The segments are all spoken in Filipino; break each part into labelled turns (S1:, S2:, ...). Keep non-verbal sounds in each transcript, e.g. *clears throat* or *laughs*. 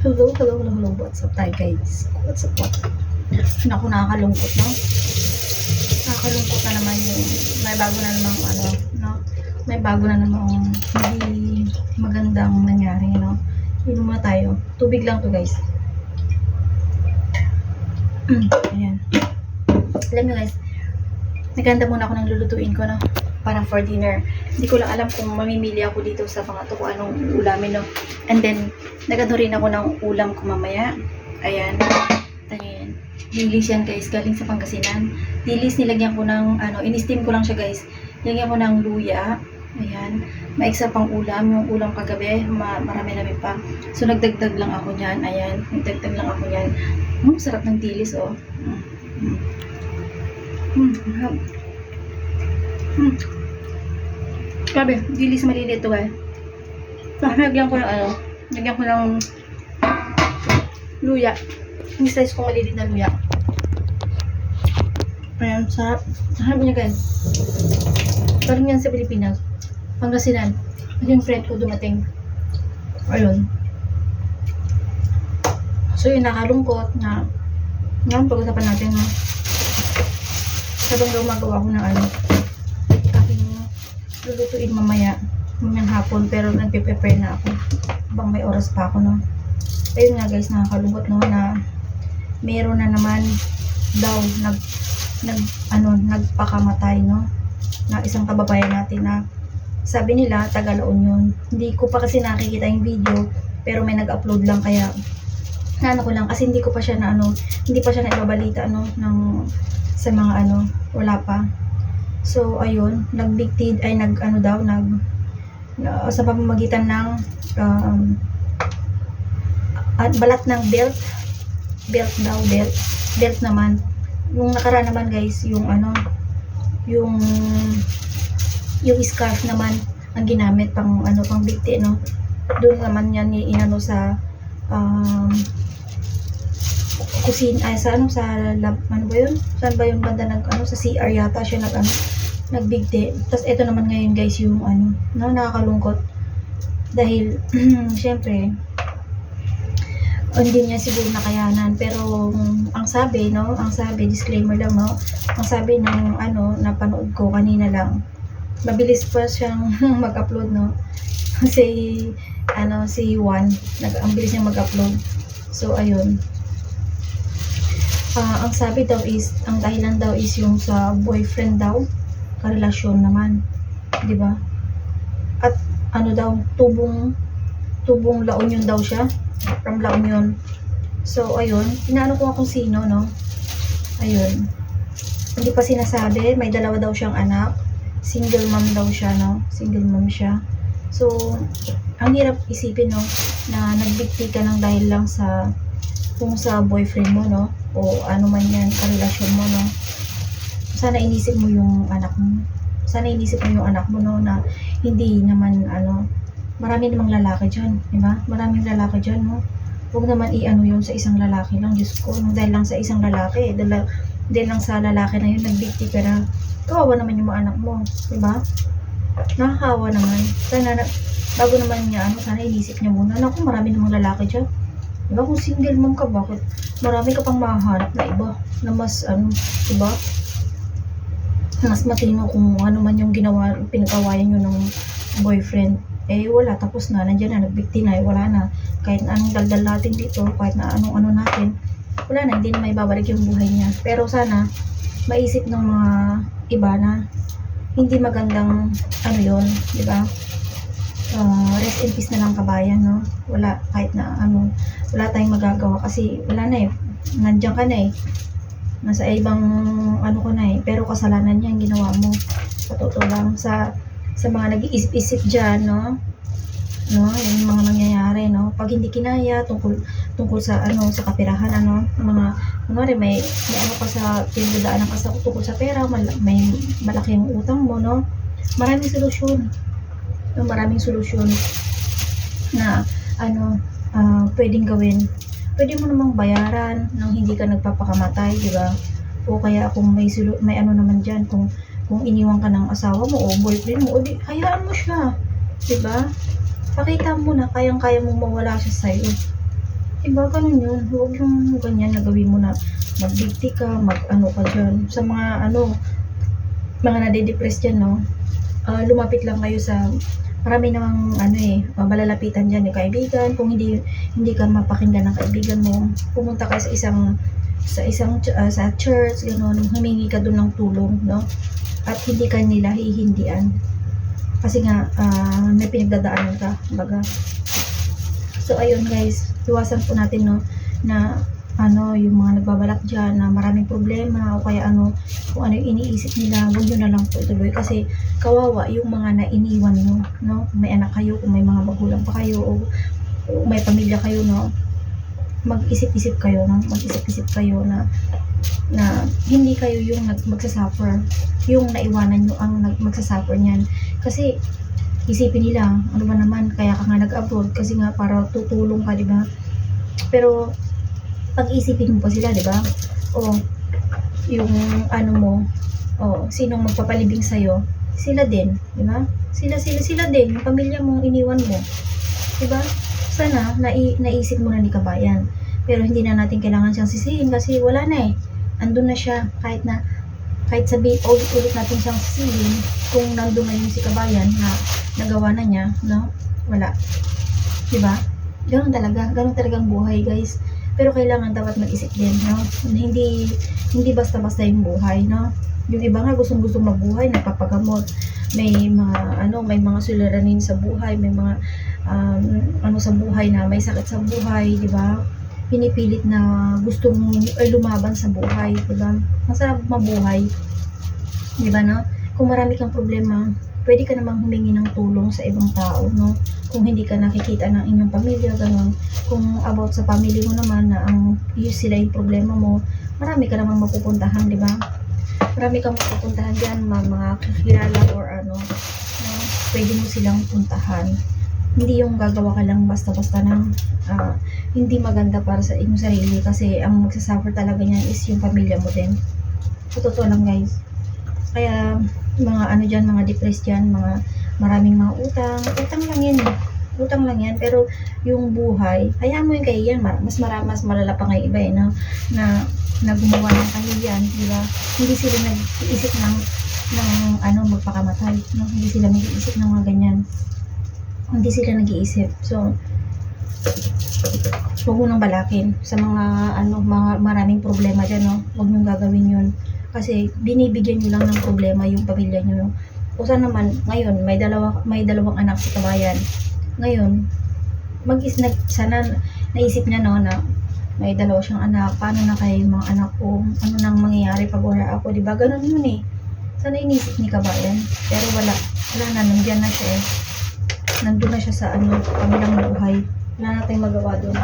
S1: Hello, hello, hello, hello. What's up tayo guys? What's up, what's up? Naku, nakakalungkot, no? Nakakalungkot na naman yung may bago na namang ano, no? May bago na namang hindi magandang nangyari, no? Inom muna tayo. Tubig lang to guys. Mm, ayan. Alam nyo guys, naganda muna ako ng lulutuin ko, no? Para for dinner. Hindi ko lang alam kung mamimili ako dito sa mga to kung anong ulamin, no? And then, nagano rin ako ng ulam ko mamaya. Ayan. Ayan. Dilis yan guys, galing sa Pangasinan. Dilis, nilagyan ko ng, ano, in-steam ko lang siya guys. Nilagyan ko ng luya. Ayan. Maiksa pang ulam. Yung ulam kagabi, ma marami-rami pa. So, nagdagdag lang ako niyan. Ayan. Nagdagdag lang ako niyan. Hmm, sarap ng dilis, oh. Hmm. Hmm. Hmm. Grabe, dilis maliliit to guys. Ah, Lagyan ko ng ano, lagyan ko ng luya. Yung size ko maliliit na luya. Ayan, sarap. Sarap niya guys. Parang yan sa Pilipinas. Pangasinan. Yung friend ko dumating. Ayun. So yun, nakalungkot na ngayon pag-usapan natin na sabang gumagawa ko ng ano lulutuin mamaya mamayang hapon pero nagpe-prepare na ako. Bang may oras pa ako no? Ayun nga guys nakakalungkot no na meron na naman daw nag nag ano nagpakamatay no na isang kababayan natin na sabi nila taga La Union hindi ko pa kasi nakikita yung video pero may nag-upload lang kaya na ano ko lang kasi hindi ko pa siya na ano hindi pa siya naibabalita ano ng sa mga ano wala pa so ayun nagbigtid ay nag ano daw nag na- sa pamamagitan ng um, at balat ng belt belt daw belt belt naman. Yung nakaraan naman guys yung ano yung yung scarf naman ang ginamit pang ano pang bigti no? Doon naman yan ni inano sa um, kusin ay sa ano sa lab, ano ba yun? Saan ba yung banda nag ano sa CR yata siya nag ano nagbigti tapos ito naman ngayon guys yung ano no nakakalungkot. Dahil *clears throat* syempre hindi niya siguro nakayanan. Pero mm, ang sabi no ang sabi disclaimer lang no ang sabi ng ano napanood ko kanina lang mabilis pa siyang *laughs* mag-upload no. *laughs* Si ano si Juan nag ang bilis niya mag-upload. So ayun Ah, ang sabi daw is ang dahilan daw is yung sa boyfriend daw karelasyon naman 'di ba? At ano daw tubong tubong La Union daw siya from La Union. So ayun inaano ko nga kung sino no? Ayun. Hindi pa sinasabi may dalawa daw siyang anak single mom daw siya no? Single mom siya. So ang hirap isipin no? Na nagbigti ka ng dahil lang sa kung sa boyfriend mo no o ano man yan karelasyon mo no? Sana inisip mo yung anak mo. Sana inisip mo yung anak mo no na hindi naman ano marami namang lalaki dyan di ba? Maraming lalaki dyan no? Huwag naman i-ano yun sa isang lalaki lang Diyos ko no? dahil lang sa isang lalaki dahil, dahil lang sa lalaki na yun nagbigti ka na. Kawawa naman yung mga anak mo di ba? Nakakawa naman. Sana na, bago naman niya ano sana inisip niya muna naku marami namang lalaki dyan di ba kung single mom ka bakit marami ka pang mahanap na iba na mas ano di ba mas matino kung ano man yung ginawa pinagawayan nyo ng boyfriend. Eh wala tapos na nandiyan na nagbikti na eh, wala na. Kahit na anong daldal natin dito kahit na anong ano natin wala na hindi na may babalik yung buhay niya. Pero sana maisip ng mga iba na hindi magandang ano yon di ba Ah, rest in peace na lang kabayan no? Wala kahit na ano wala tayong magagawa kasi wala na eh. Nandiyan ka na eh. Nasa ibang ano ko na eh pero kasalanan niya ang ginawa mo. Sa totoo lang sa sa mga nag-iisip-isip dyan no? No? Yung mga nangyayari no? Pag hindi kinaya tungkol tungkol sa ano sa kapirahan ano? Mga kunwari may may ano ka sa pinagdadaanan ka sa tungkol sa pera mal, may malaking utang mo no? Maraming solusyon no, maraming solusyon na ano ah, pwedeng gawin pwede mo namang bayaran nang hindi ka nagpapakamatay, di ba? O kaya kung may sulu- may ano naman diyan kung kung iniwan ka ng asawa mo o boyfriend mo, o di, hayaan mo siya. Di ba? Pakita mo na kayang-kaya mong mawala siya sa iyo. Diba, ganun yun. Huwag yung ganyan na gawin mo na magbigti ka, mag-ano ka dyan. Sa mga ano, mga nade-depress dyan, no? Ah, lumapit lang kayo sa marami namang ano eh, ah, malalapitan dyan yung kaibigan. Kung hindi hindi ka mapakinggan ng kaibigan mo, pumunta ka sa isang sa isang ah, sa church, gano'n, humingi ka doon ng tulong, no? At hindi ka nila hihindian. Kasi nga, ah, may pinagdadaanan ka, baga. So, ayun guys, iwasan po natin, no, na ano, yung mga nagbabalak dyan na maraming problema o kaya ano, kung ano yung iniisip nila, huwag nyo na lang po ituloy kasi kawawa yung mga na iniwan nyo, no? Kung may anak kayo, kung may mga magulang pa kayo, o, o may pamilya kayo, no? Mag-isip-isip kayo, no? Mag-isip-isip kayo na na hindi kayo yung nag magsasuffer yung naiwanan nyo ang nag magsasuffer niyan kasi isipin nila ano ba naman kaya ka nga nag-abroad kasi nga para tutulong ka di ba pero pag-isipin mo pa sila di ba? O yung ano mo o sinong magpapalibing sa'yo sila din di ba? Sila sila sila din yung pamilya mong iniwan mo di ba? Sana nai, naisip mo na ni kabayan. Pero hindi na natin kailangan siyang sisihin kasi wala na eh. Andun na siya kahit na kahit sabi ulit-ulit natin siyang sisihin kung nandun na si kabayan na nagawa na niya no? Wala. Di ba? Ganun talaga ganun talagang buhay guys pero kailangan dapat mag-isip din no hindi hindi basta-basta yung buhay no yung iba nga gustong gustong mabuhay nagpapagamot may mga ano may mga suliranin sa buhay may mga um, ano sa buhay na may sakit sa buhay di ba pinipilit na gustong ay lumaban sa buhay, di ba? Masarap mabuhay. Di ba, no? Kung marami kang problema, pwede ka namang humingi ng tulong sa ibang tao, no? Kung hindi ka nakikita ng inyong pamilya, ganun. Kung about sa family mo naman na ang yung sila yung problema mo, marami ka namang mapupuntahan, di ba? Marami kang mapupuntahan dyan, mga, kakilala or ano, no? Pwede mo silang puntahan hindi yung gagawa ka lang basta-basta ng ah, hindi maganda para sa inyong sarili kasi ang magsasuffer talaga niyan is yung pamilya mo din. Totoo lang guys. Kaya mga ano dyan, mga depressed dyan, mga maraming mga utang. Utang lang yan eh. Utang lang yan. Pero yung buhay, hayaan mo yung kahiyan. Mas marami, mas malala pa ngayon iba eh, no? na, na gumawa ng kahiyan, di ba? Hindi sila nag-iisip ng ng ano magpakamatay, no? Hindi sila nag-iisip ng mga ganyan hindi sila nag-iisip. So, huwag mo nang balakin sa mga ano mga maraming problema dyan, no? Huwag nyo gagawin yun. Kasi binibigyan nyo lang ng problema yung pamilya nyo. O sana naman, ngayon, may dalawa may dalawang anak si kabayan. Ngayon, mag is nag sana naisip niya no na may dalawa siyang anak, paano na kayo yung mga anak ko? Ano nang mangyayari pag wala ako? Di ba? Ganun yun eh. Sana inisip ni kabayan. Pero wala. Wala na, nandiyan na siya eh nandun na siya sa ano, kamilang buhay. Wala na tayong magawa doon.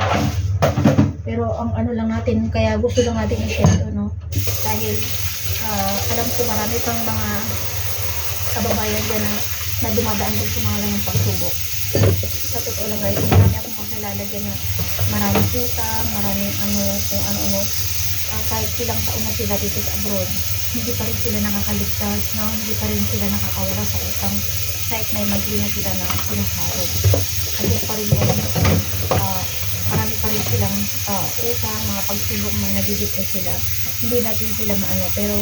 S1: Pero ang ano lang natin, kaya gusto lang natin i-share no? Dahil ah, alam ko marami pang mga kababayan dyan na, na dumadaan din sa mga lang pagsubok. Sa totoo lang guys, marami akong makilala dyan na maraming utang, maraming ano, kung ano-ano. Ah, kahit ilang taon na sila dito sa abroad, hindi pa rin sila nakakaligtas, no? Hindi pa rin sila nakakawala sa utang kahit may magli na sila na sinasahod. Kasi pa rin pa rin silang ah, utang, mga pagsubok na nadidepress sila. Hindi natin sila maano, pero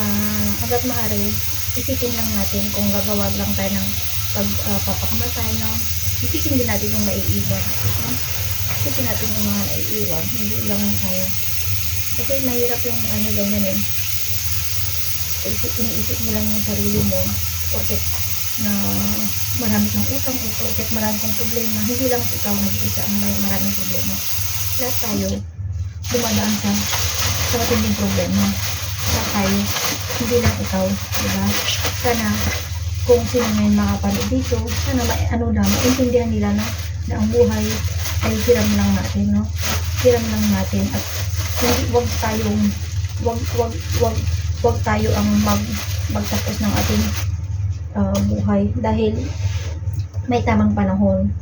S1: ah, hanggat maaari, isipin lang natin kung gagawa lang tayo ng pagpapakamatay, no? Isipin din natin yung maiiwan. No? Isipin natin yung mga naiiwan, hindi lang ano. Kasi mahirap yung ano ganyan eh. Isip, iniisip mo lang yung sarili mo, porket na marami kang utang porket marami kang problema, hindi lang ikaw nag-iisa ang may maraming problema. Lahat tayo dumadaan sa sa matinding problema. Lahat tayo, hindi lang ikaw, di ba? Sana kung sino may makapanood dito, sana ma ano lang, maintindihan nila na, na ang buhay ay hiram lang natin, no? Hiram lang natin at hindi wag tayong wag wag wag wag tayo ang mag magtapos ng ating uh, buhay dahil may tamang panahon.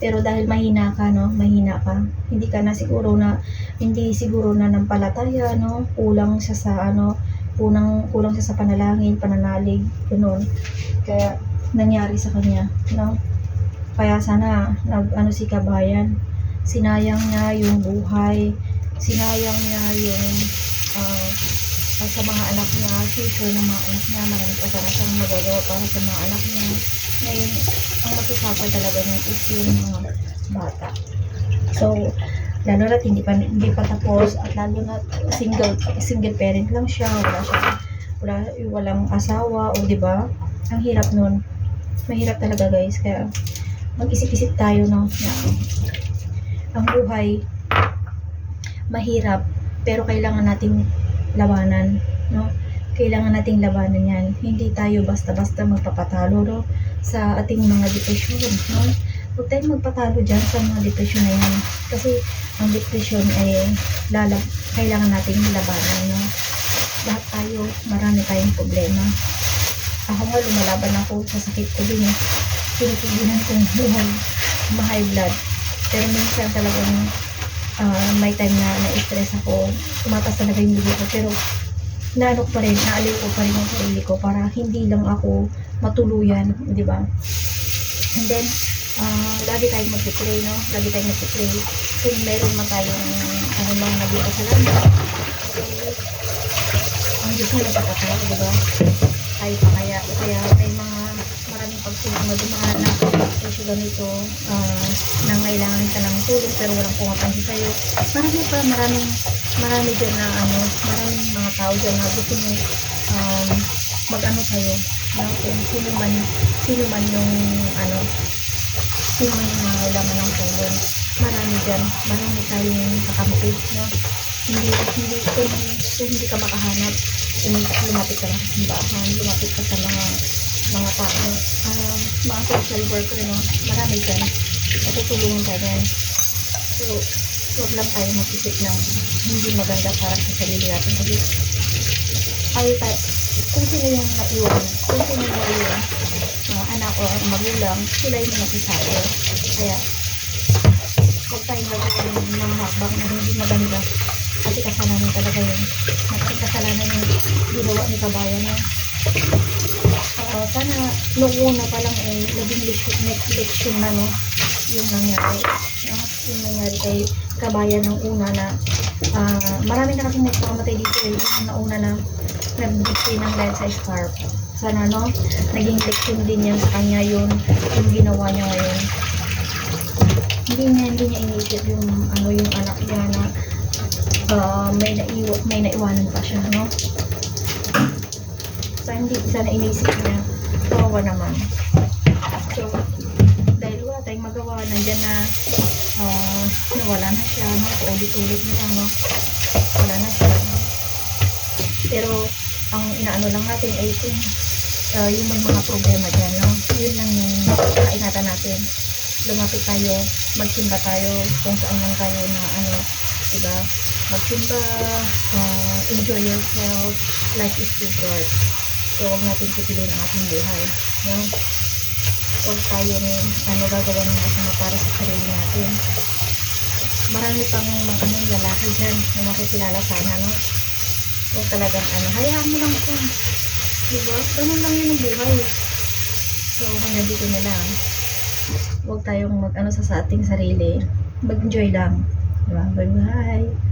S1: Pero dahil mahina ka, no? Mahina ka. Hindi ka na siguro na hindi siguro na nampalataya, no? Kulang siya sa ano, kulang kulang siya sa panalangin, pananalig, ganun. Kaya nangyari sa kanya, no? Kaya sana nag ano si kabayan sinayang niya yung buhay, sinayang niya yung ah, sa mga anak niya, future ng mga anak niya, marami sana siyang magagawa para sa mga anak niya. Ngayon, ang magsasuffer talaga niya is yung mga bata. So, lalo na hindi pa hindi pa tapos at lalo na single single parent lang siya wala siya wala walang asawa o di ba ang hirap nun mahirap talaga guys kaya mag-isip-isip tayo no na ang buhay mahirap pero kailangan nating labanan no? Kailangan nating labanan yan. Hindi tayo basta-basta magpapatalo no? Sa ating mga depresyon no? Huwag tayong magpatalo dyan sa mga depresyon na yan. Kasi ang depression ay lalab kailangan nating labanan no? Lahat tayo marami tayong problema. Ako nga lumalaban ako sa sakit ko din eh. Pinipigilan kong buhay ma-high blood. Pero minsan talagang ah, may time na na-stress ako. Tumatas talaga yung dugo ko. Pero naano ko pa rin naaliw ko pa rin ang sarili ko para hindi lang ako matuluyan di ba? And then ah, lagi tayong mag-pray no? Lagi tayong mag-pray kung meron man tayong ano mga naging kasalanan ang Diyos na nagpapatay di ba? Tayo pa kaya kaya may mga maraming pagsulong na dumaan na issue ganito ah, nangailangan ka ng tulong pero walang pumapansin sa'yo marami pa maraming marami dyan na ano maraming mga tao dyan na gusto mo um, mag-ano sa'yo no? kung sino man sino man yung ano sino man yung nangailangan ng tulong marami dyan marami tayong kakampi no? hindi hindi kung, kung hindi ka makahanap kung lumapit ka lang sa simbahan lumapit ka sa mga mga tao. Um, mga social worker no? marami dyan. Matutulungan ka dyan. So huwag lang tayo mag-isip ng hindi maganda para sa sarili natin. Kasi tayo tayo kung sino yung naiwan kung sino yung naiwan mga anak o ang magulang sila yung nag-isayo kaya huwag tayong gagawa ng mga hakbang na hindi maganda. Kasi kasalanan talaga yun. At kasalanan yung ginawa ni kabayan no? Oo, sana nung una pa lang eh, labing leksyon, next leksyon na no, yung nangyari. No? Yung nangyari kay kabayan ng una na ah, marami na kasing nagpakamatay dito eh, yung nauna na nag-betray ng dahil sa scarf. Sana no, naging leksyon din yan sa kanya yun, yung ginawa niya ngayon. Hindi niya, hindi niya iniisip yung ano yung anak niya na ah, may naiwa, may naiwanan pa siya, no? So, hindi sana inisip niya, kawawa naman. So, dahil wala tayong magawa, nandyan na, ah, nawala na siya, no? Paulit-ulit na lang, no? Wala na siya. Pero, ang inaano lang natin ay kung ah, yung may mga problema dyan, no? Yun lang yung kaingatan natin. Lumapit tayo, magsimba tayo kung saan lang tayo na ano, diba? Magsimba, ah, enjoy yourself, life is too short. So, huwag natin pipiliin ang ating buhay. No? Huwag tayo ano, gagawa ng masama para sa sarili natin. Marami pang mga ano, lalaki dyan na makikilala sana, no? Huwag talagang ano, hayaan mo lang ito. Diba? Ganun lang yun ang buhay. So, hanggang dito na lang. Huwag tayong mag ano sa, sa ating sarili. Mag-enjoy lang. Diba? Bye-bye.